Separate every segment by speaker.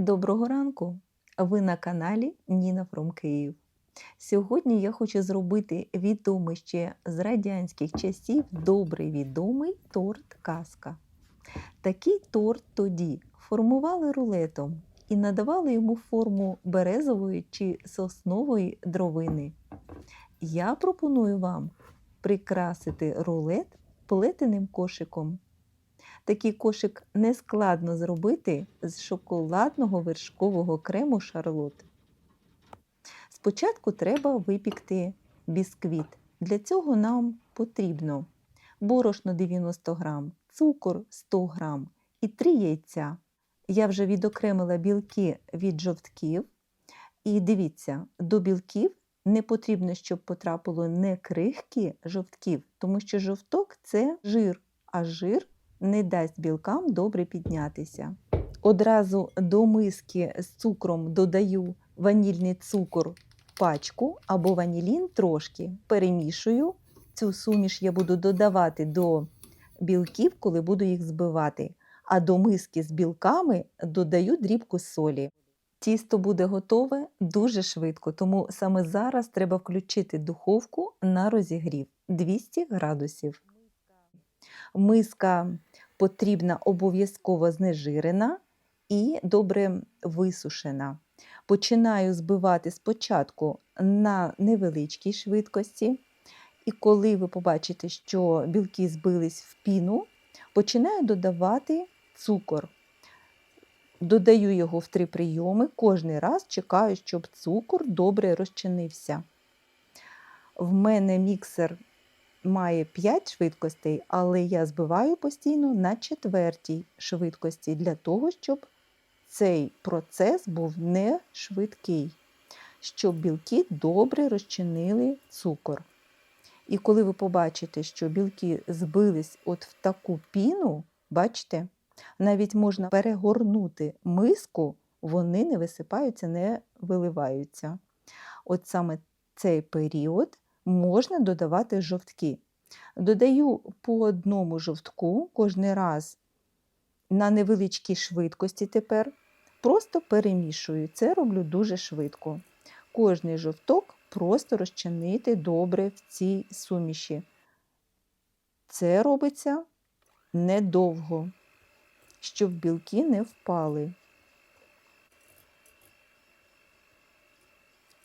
Speaker 1: Доброго ранку! Ви на каналі Ніна Фром Київ. Сьогодні я хочу зробити відомий ще з радянських часів добре відомий торт казка. Такий торт тоді формували рулетом і надавали йому форму березової чи соснової дровини. Я пропоную вам прикрасити рулет плетеним кошиком. Такий кошик нескладно зробити з шоколадного вершкового крему шарлот. Спочатку треба випікти бісквіт. Для цього нам потрібно борошно 90 грам, цукор 100 грам і 3 яйця. Я вже відокремила білки від жовтків. І дивіться, до білків не потрібно, щоб потрапило не крихкі жовтків, тому що жовток це жир, а жир не дасть білкам добре піднятися. Одразу до миски з цукром додаю ванільний цукор пачку або ванілін трошки перемішую. Цю суміш я буду додавати до білків, коли буду їх збивати. А до миски з білками додаю дрібку солі. Тісто буде готове дуже швидко, тому саме зараз треба включити духовку на розігрів 200 градусів. Миска потрібна обов'язково знежирена і добре висушена. Починаю збивати спочатку на невеличкій швидкості, і коли ви побачите, що білки збились в піну, починаю додавати цукор. Додаю його в три прийоми, кожний раз чекаю, щоб цукор добре розчинився. В мене міксер має 5 швидкостей, але я збиваю постійно на четвертій швидкості для того, щоб цей процес був не швидкий, щоб білки добре розчинили цукор. І коли ви побачите, що білки збились от в таку піну, бачите, навіть можна перегорнути миску, вони не висипаються, не виливаються. От саме цей період можна додавати жовтки. Додаю по одному жовтку кожен раз на невеличкій швидкості тепер. Просто перемішую. Це роблю дуже швидко. Кожний жовток просто розчинити добре в цій суміші. Це робиться недовго, щоб білки не впали.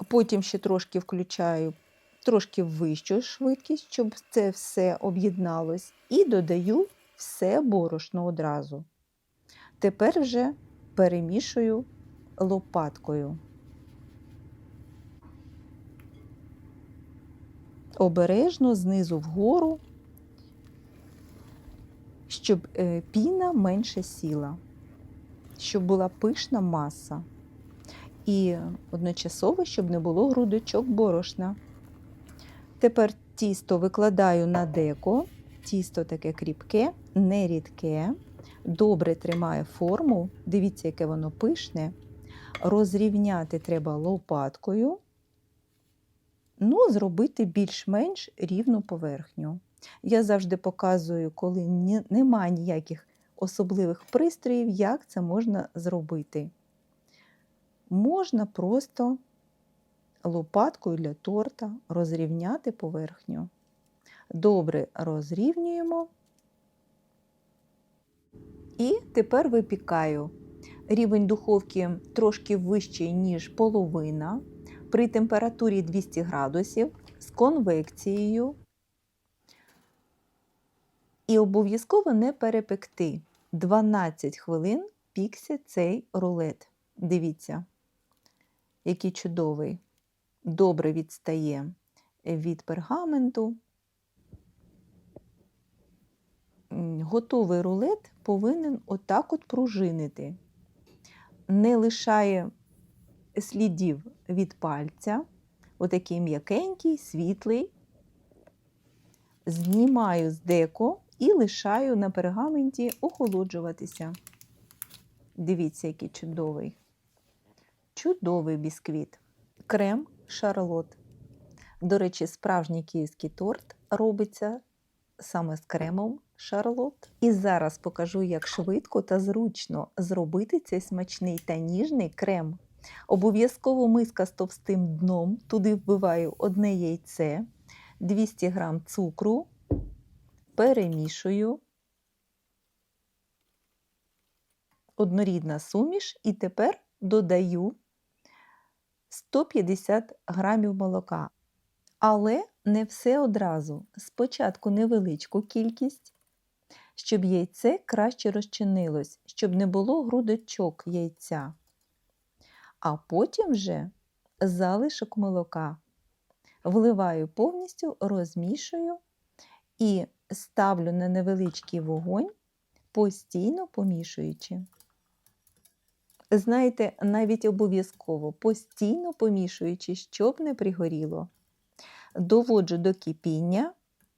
Speaker 1: Потім ще трошки включаю трошки вищу швидкість, щоб це все об'єдналось, і додаю все борошно одразу. Тепер вже перемішую лопаткою. Обережно знизу вгору, щоб е, піна менше сіла, щоб була пишна маса. І одночасово, щоб не було грудочок борошна. Тепер тісто викладаю на деко, тісто таке кріпке, не рідке, добре тримає форму. Дивіться, яке воно пишне. Розрівняти треба лопаткою, ну, зробити більш-менш рівну поверхню. Я завжди показую, коли немає ніяких особливих пристроїв, як це можна зробити. Можна просто лопаткою для торта розрівняти поверхню. Добре розрівнюємо. І тепер випікаю. Рівень духовки трошки вищий, ніж половина, при температурі 200 градусів з конвекцією. І обов'язково не перепекти. 12 хвилин пікся цей рулет. Дивіться, який чудовий добре відстає від пергаменту. Готовий рулет повинен отак от пружинити, не лишає слідів від пальця, отакий м'якенький, світлий. Знімаю з деко і лишаю на пергаменті охолоджуватися. Дивіться, який чудовий. Чудовий бісквіт. Крем шарлот. До речі, справжній київський торт робиться саме з кремом Шарлот. І зараз покажу, як швидко та зручно зробити цей смачний та ніжний крем. Обов'язково миска з товстим дном. Туди вбиваю одне яйце, 200 г цукру, перемішую. Однорідна суміш, і тепер додаю 150 грамів молока. Але не все одразу. Спочатку невеличку кількість, щоб яйце краще розчинилось, щоб не було грудочок яйця. А потім вже залишок молока. Вливаю повністю, розмішую і ставлю на невеличкий вогонь, постійно помішуючи. Знаєте, навіть обов'язково постійно помішуючи, щоб не пригоріло. Доводжу до кипіння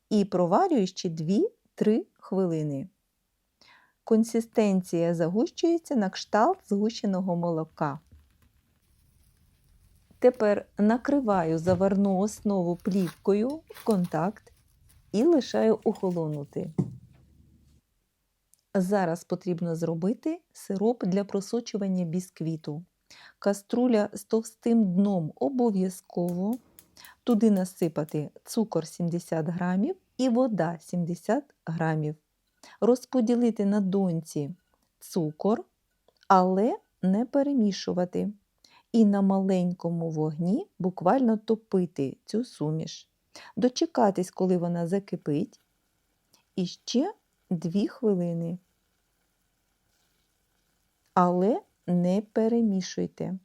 Speaker 1: і проварюю ще 2-3 хвилини. Консистенція загущується на кшталт згущеного молока. Тепер накриваю заварну основу плівкою в контакт і лишаю охолонути. Зараз потрібно зробити сироп для просочування бісквіту. Каструля з товстим дном обов'язково. Туди насипати цукор 70 грамів і вода 70 грамів. Розподілити на донці цукор, але не перемішувати. І на маленькому вогні буквально топити цю суміш. Дочекатись, коли вона закипить. І ще 2 хвилини. Але не перемішуйте.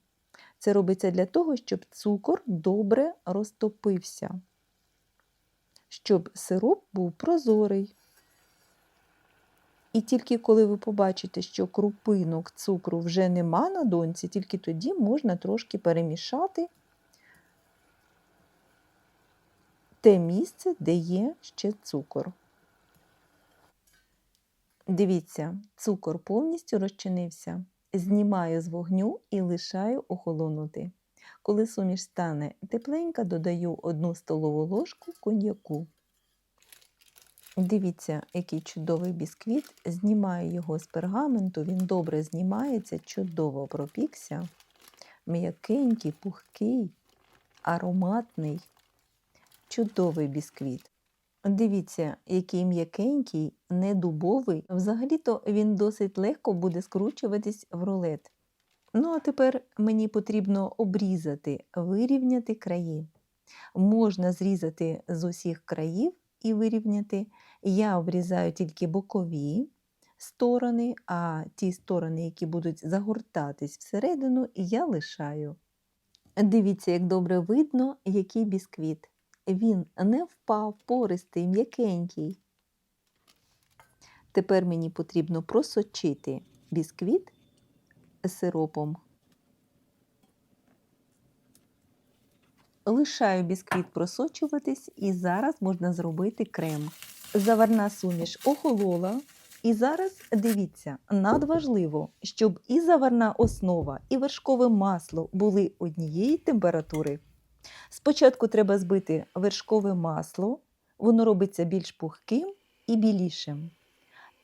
Speaker 1: Це робиться для того, щоб цукор добре розтопився, щоб сироп був прозорий. І тільки коли ви побачите, що крупинок цукру вже нема на донці, тільки тоді можна трошки перемішати те місце, де є ще цукор. Дивіться, цукор повністю розчинився. Знімаю з вогню і лишаю охолонути. Коли суміш стане тепленька, додаю 1 столову ложку коньяку. Дивіться, який чудовий бісквіт. Знімаю його з пергаменту, він добре знімається, чудово пропікся. М'якенький, пухкий, ароматний, чудовий бісквіт. Дивіться, який м'якенький, не дубовий. Взагалі-то він досить легко буде скручуватись в рулет. Ну, а тепер мені потрібно обрізати, вирівняти краї. Можна зрізати з усіх країв і вирівняти. Я обрізаю тільки бокові сторони, а ті сторони, які будуть загортатись всередину, я лишаю. Дивіться, як добре видно, який бісквіт він не впав, пористий, м'якенький. Тепер мені потрібно просочити бісквіт сиропом. Лишаю бісквіт просочуватись, і зараз можна зробити крем. Заварна суміш охолола. І зараз дивіться, надважливо, щоб і заварна основа, і вершкове масло були однієї температури. Спочатку треба збити вершкове масло, воно робиться більш пухким і білішим.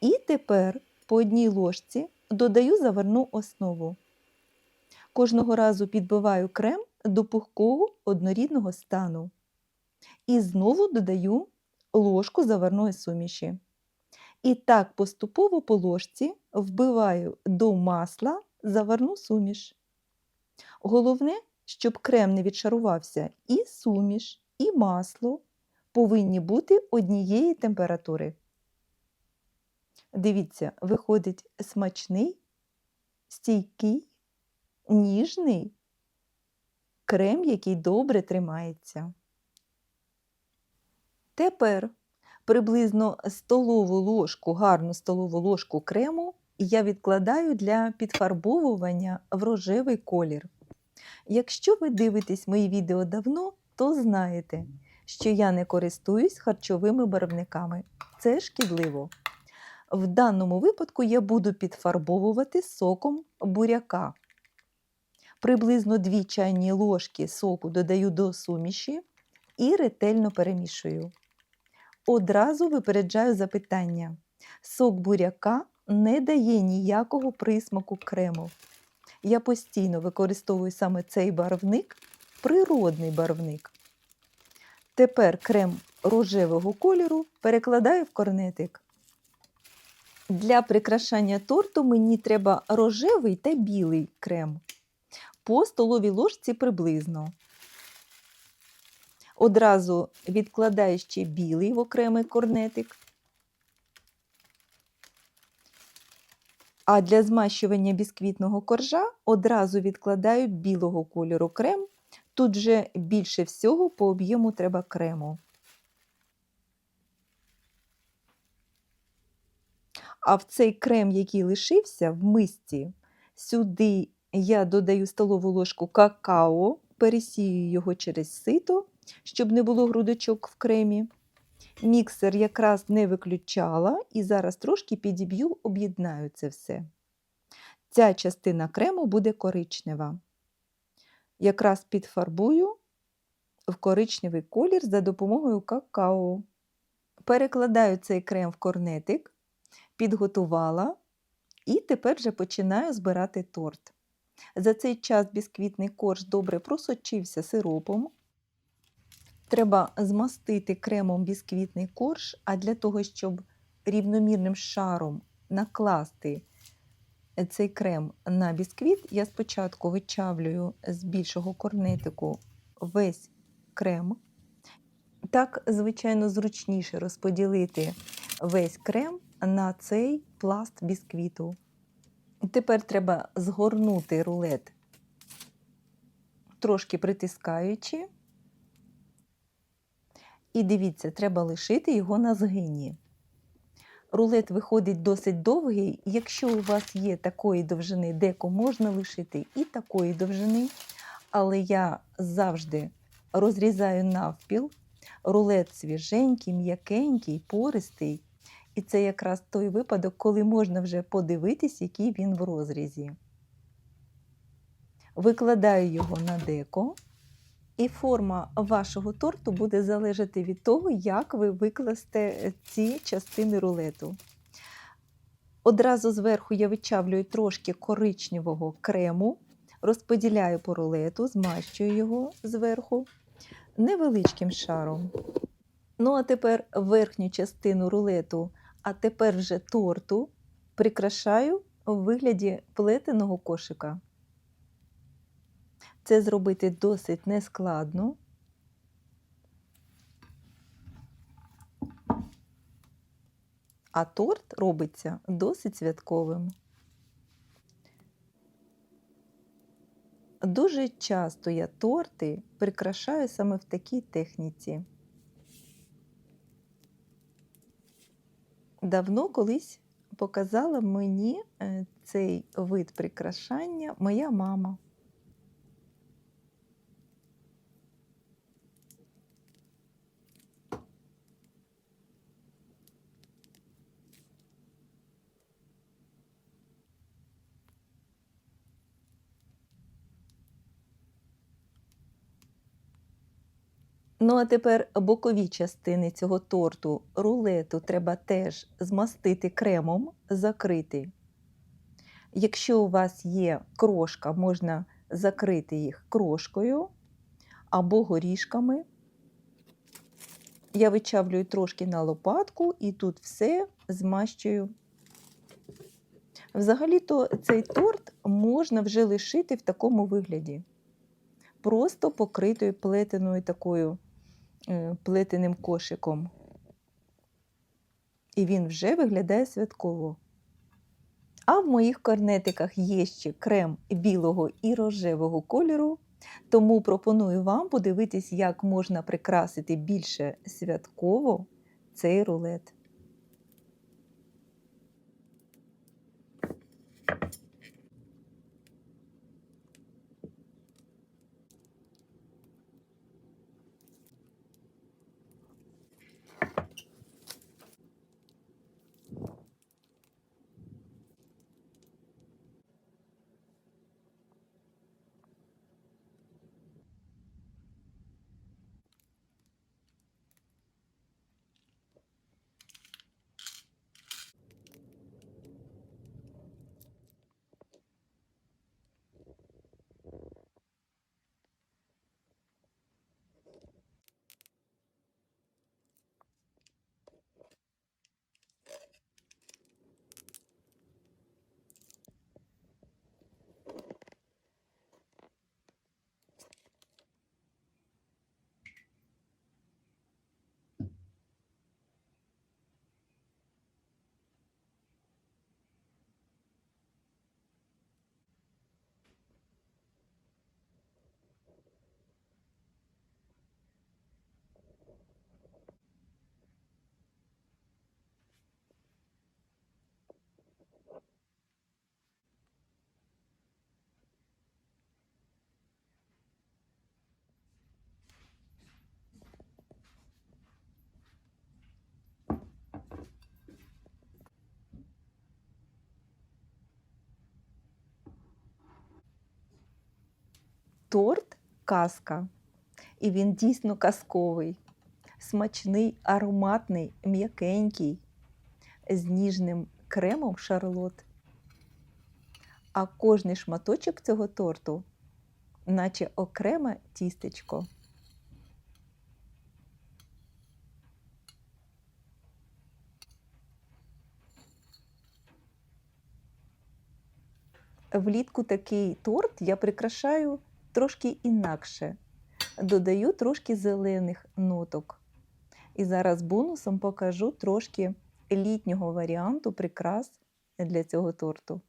Speaker 1: І тепер по одній ложці додаю заварну основу. Кожного разу підбиваю крем до пухкого однорідного стану. І знову додаю ложку заварної суміші. І так поступово по ложці вбиваю до масла заварну суміш. Головне, щоб крем не відшарувався, і суміш, і масло повинні бути однієї температури. Дивіться, виходить смачний, стійкий, ніжний крем, який добре тримається. Тепер приблизно столову ложку, гарну столову ложку крему я відкладаю для підфарбовування в рожевий колір. Якщо ви дивитесь мої відео давно, то знаєте, що я не користуюсь харчовими барвниками. Це шкідливо. В даному випадку я буду підфарбовувати соком буряка. Приблизно 2 чайні ложки соку додаю до суміші і ретельно перемішую. Одразу випереджаю запитання. Сок буряка не дає ніякого присмаку крему. Я постійно використовую саме цей барвник, природний барвник. Тепер крем рожевого кольору перекладаю в корнетик. Для прикрашання торту мені треба рожевий та білий крем. По столовій ложці приблизно. Одразу відкладаю ще білий в окремий корнетик. А для змащування бісквітного коржа одразу відкладаю білого кольору крем. Тут же більше всього по об'єму треба крему. А в цей крем, який лишився в мисці, сюди я додаю столову ложку какао, пересію його через сито, щоб не було грудочок в кремі. Міксер якраз не виключала і зараз трошки підіб'ю, об'єднаю це все. Ця частина крему буде коричнева. Якраз підфарбую в коричневий колір за допомогою какао. Перекладаю цей крем в корнетик, підготувала і тепер вже починаю збирати торт. За цей час бісквітний корж добре просочився сиропом. Треба змастити кремом бісквітний корж, а для того, щоб рівномірним шаром накласти цей крем на бісквіт, я спочатку вичавлюю з більшого корнетику весь крем. Так, звичайно, зручніше розподілити весь крем на цей пласт бісквіту. Тепер треба згорнути рулет, трошки притискаючи. І дивіться, треба лишити його на згині. Рулет виходить досить довгий. Якщо у вас є такої довжини, деко можна лишити і такої довжини, але я завжди розрізаю навпіл. Рулет свіженький, м'якенький, пористий. І це якраз той випадок, коли можна вже подивитись, який він в розрізі. Викладаю його на деко. І форма вашого торту буде залежати від того, як ви викласте ці частини рулету. Одразу зверху я вичавлюю трошки коричневого крему, розподіляю по рулету, змащую його зверху невеличким шаром. Ну, а тепер верхню частину рулету, а тепер вже торту прикрашаю у вигляді плетеного кошика. Це зробити досить нескладно. А торт робиться досить святковим. Дуже часто я торти прикрашаю саме в такій техніці. Давно колись показала мені е, цей вид прикрашання моя мама. Ну, а тепер бокові частини цього торту, рулету треба теж змастити кремом, закрити. Якщо у вас є крошка, можна закрити їх крошкою або горішками. Я вичавлюю трошки на лопатку і тут все змащую. Взагалі-то цей торт можна вже лишити в такому вигляді. Просто покритою плетеною такою плетеним кошиком. І він вже виглядає святково. А в моїх корнетиках є ще крем білого і рожевого кольору, тому пропоную вам подивитись, як можна прикрасити більше святково цей рулет. Торт казка. І він дійсно казковий, смачний, ароматний, м'якенький, з ніжним кремом шарлот. А кожний шматочок цього торту, наче окреме тістечко. Влітку такий торт я прикрашаю трошки інакше. Додаю трошки зелених ноток. І зараз бонусом покажу трошки літнього варіанту прикрас для цього торту.